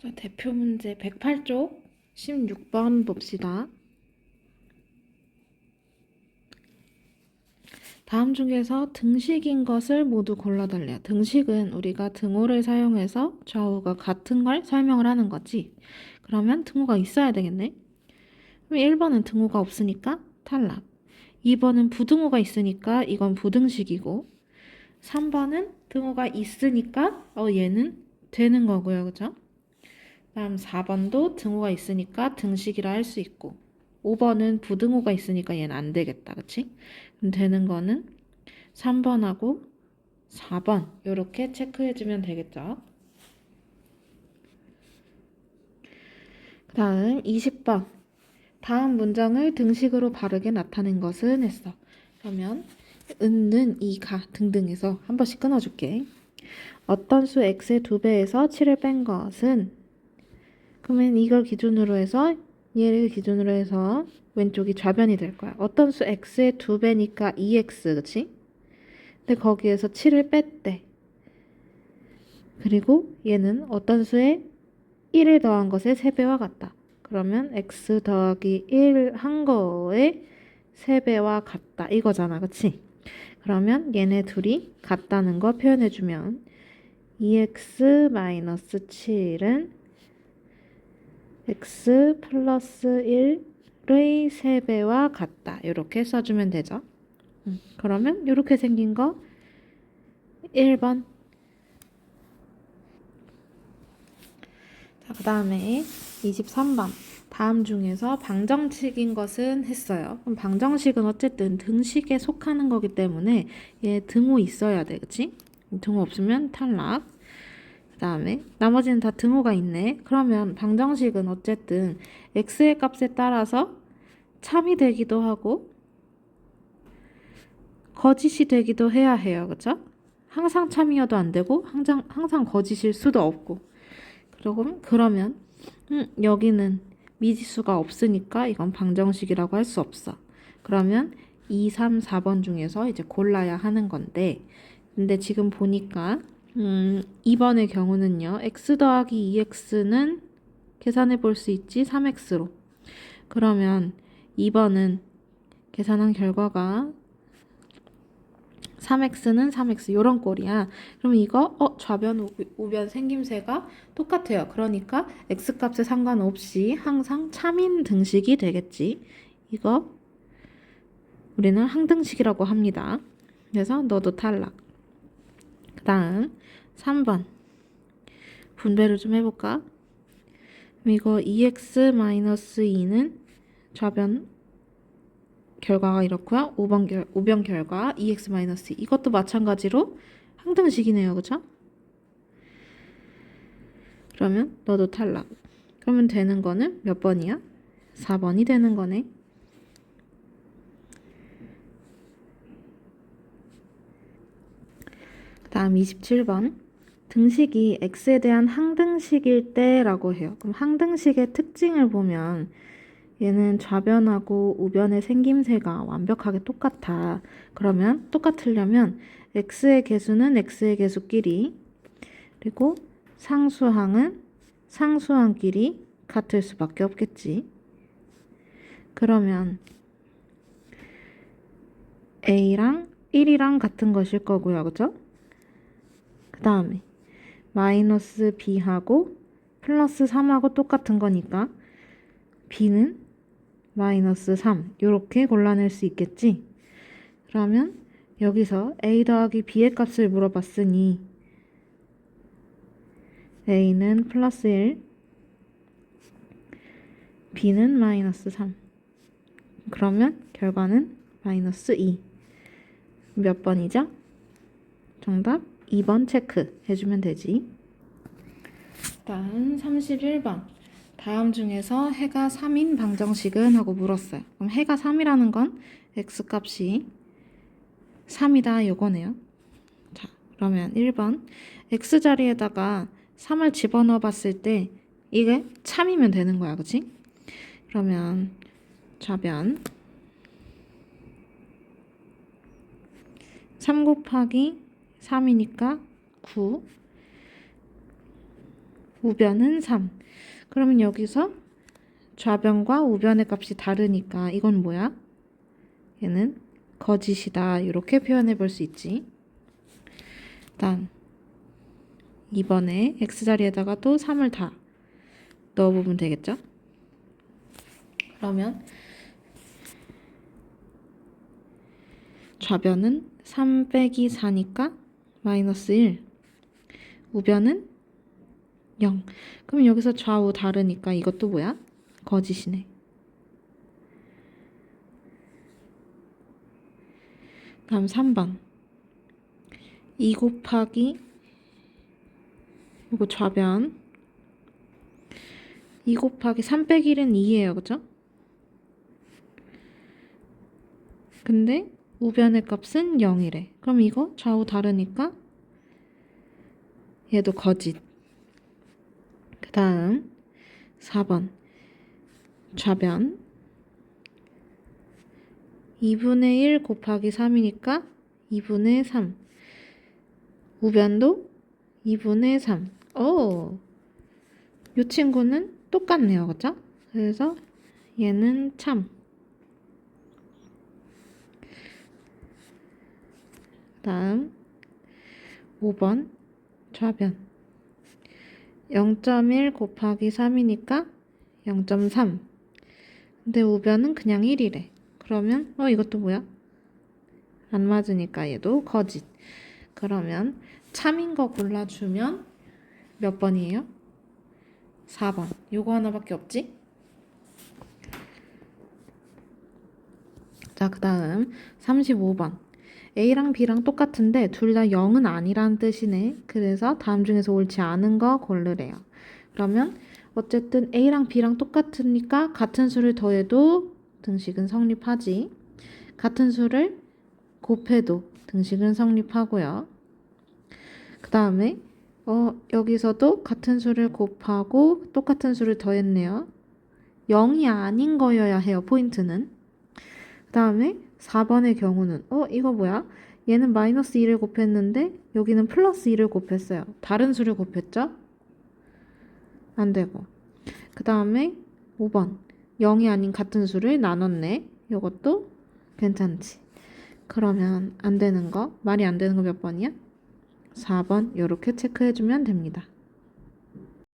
자, 대표 문제 108쪽 16번 봅시다. 다음 중에서 등식인 것을 모두 골라달래요. 등식은 우리가 등호를 사용해서 좌우가 같은 걸 설명을 하는 거지. 그러면 등호가 있어야 되겠네. 그럼 1번은 등호가 없으니까 탈락. 2번은 부등호가 있으니까 이건 부등식이고 3번은 등호가 있으니까 어 얘는 되는 거고요. 그죠? 다음 4번도 등호가 있으니까 등식이라 할 수 있고 5번은 부등호가 있으니까 얘는 안 되겠다. 그치? 되는 거는 3번하고 4번 이렇게 체크해주면 되겠죠. 그 다음 20번 다음 문장을 등식으로 바르게 나타낸 것은 했어. 그러면 은는 이가 등등해서 한 번씩 끊어줄게. 어떤 수 x의 두 배에서 7을 뺀 것은 그러면 이걸 기준으로 해서 얘를 기준으로 해서 왼쪽이 좌변이 될 거야. 어떤 수 x의 두 배니까 2x, 그치? 근데 거기에서 7을 뺐대. 그리고 얘는 어떤 수에 1을 더한 것의 3배와 같다. 그러면 x 더하기 1 한 거에 3배와 같다. 이거잖아, 그치? 그러면 얘네 둘이 같다는 거 표현해주면 2x 마이너스 7은 x 플러스 1의 3배와 같다. 이렇게 써주면 되죠. 음, 그러면 이렇게 생긴 거 1번. 자, 그 다음에 23번. 다음 중에서 방정식인 것은 했어요. 그럼 방정식은 어쨌든 등식에 속하는 거기 때문에 얘 등호 있어야 돼. 그치? 등호 없으면 탈락. 그 다음에 나머지는 다 등호가 있네. 그러면 방정식은 어쨌든 x의 값에 따라서 참이 되기도 하고 거짓이 되기도 해야 해요. 그쵸? 항상 참이어도 안 되고 항상, 항상 거짓일 수도 없고 그리고 그러면 음, 여기는 미지수가 없으니까 이건 방정식이라고 할 수 없어. 그러면 2, 3, 4번 중에서 이제 골라야 하는 건데 근데 지금 보니까 음, 2번의 경우는요. x 더하기 2x는 계산해 볼 수 있지 3x로. 그러면 2번은 계산한 결과가 3x는 3x 요런 꼴이야. 그럼 이거 어 좌변 우- 우변 생김새가 똑같아요. 그러니까 x 값에 상관없이 항상 참인 등식이 되겠지. 이거 우리는 항등식이라고 합니다. 그래서 너도 탈락. 그 다음 3번 분배를 좀 해볼까? 이거 2x-2는 좌변 결과가 이렇고요. 5번 결, 우변 결과 2x-2 이것도 마찬가지로 항등식이네요. 그죠? 그러면 너도 탈락. 그러면 되는 거는 몇 번이야? 4번이 되는 거네. 다음 27번. 등식이 x에 대한 항등식일 때라고 해요. 그럼 항등식의 특징을 보면 얘는 좌변하고 우변의 생김새가 완벽하게 똑같아. 그러면 똑같으려면 x의 개수는 x의 개수끼리 그리고 상수항은 상수항끼리 같을 수밖에 없겠지. 그러면 a랑 1이랑 같은 것일 거고요. 그죠? 그 다음에 마이너스 b하고 플러스 3하고 똑같은 거니까 b는 마이너스 3 이렇게 골라낼 수 있겠지? 그러면 여기서 a 더하기 b의 값을 물어봤으니 a는 플러스 1 b는 마이너스 3 그러면 결과는 마이너스 2 몇 번이죠? 정답 2번 체크 해주면 되지. 다음 31번. 다음 중에서 해가 3인 방정식은 하고 물었어요. 그럼 해가 3이라는 건 x값이 3이다 요거네요. 자, 그러면 1번 x자리에다가 3을 집어넣어 봤을 때 이게 참이면 되는 거야. 그치? 그러면 좌변 3 곱하기 3이니까 9 우변은 3. 그러면 여기서 좌변과 우변의 값이 다르니까 이건 뭐야? 얘는 거짓이다. 이렇게 표현해 볼 수 있지. 다음 2번에 x자리에다가 또 3을 다 넣어보면 되겠죠? 그러면 좌변은 3 빼기 4니까 마이너스 1 우변은 0 그럼 여기서 좌우 다르니까 이것도 뭐야? 거짓이네. 다음 3번. 2 곱하기 이거 좌변. 2 곱하기 3 빼기 1은 2예요 그죠? 근데 우변의 값은 0이래. 그럼 이거 좌우 다르니까 얘도 거짓. 그 다음 4번 좌변. 2분의 1 곱하기 3이니까 2분의 3 우변도 2분의 3 오! 이 친구는 똑같네요. 그죠? 그래서 얘는 참 다음 5번 좌변 0.1 곱하기 3이니까 0.3 근데 우변은 그냥 1이래 그러면 어 이것도 뭐야? 안 맞으니까 얘도 거짓 그러면 참인 거 골라주면 몇 번이에요? 4번 요거 하나밖에 없지? 자, 그 다음 35번. A랑 B랑 똑같은데 둘 다 0은 아니라는 뜻이네. 그래서 다음 중에서 옳지 않은 거 고르래요. 그러면 어쨌든 A랑 B랑 똑같으니까 같은 수를 더해도 등식은 성립하지. 같은 수를 곱해도 등식은 성립하고요. 그 다음에 어, 여기서도 같은 수를 곱하고 똑같은 수를 더했네요. 0이 아닌 거여야 해요, 포인트는. 그 다음에 4번의 경우는 어 이거 뭐야? 얘는 마이너스 2를 곱했는데 여기는 플러스 2를 곱했어요. 다른 수를 곱했죠? 안 되고 그 다음에 5번 0이 아닌 같은 수를 나눴네. 이것도 괜찮지. 그러면 안 되는 거 말이 안 되는 거 몇 번이야? 4번 이렇게 체크해주면 됩니다.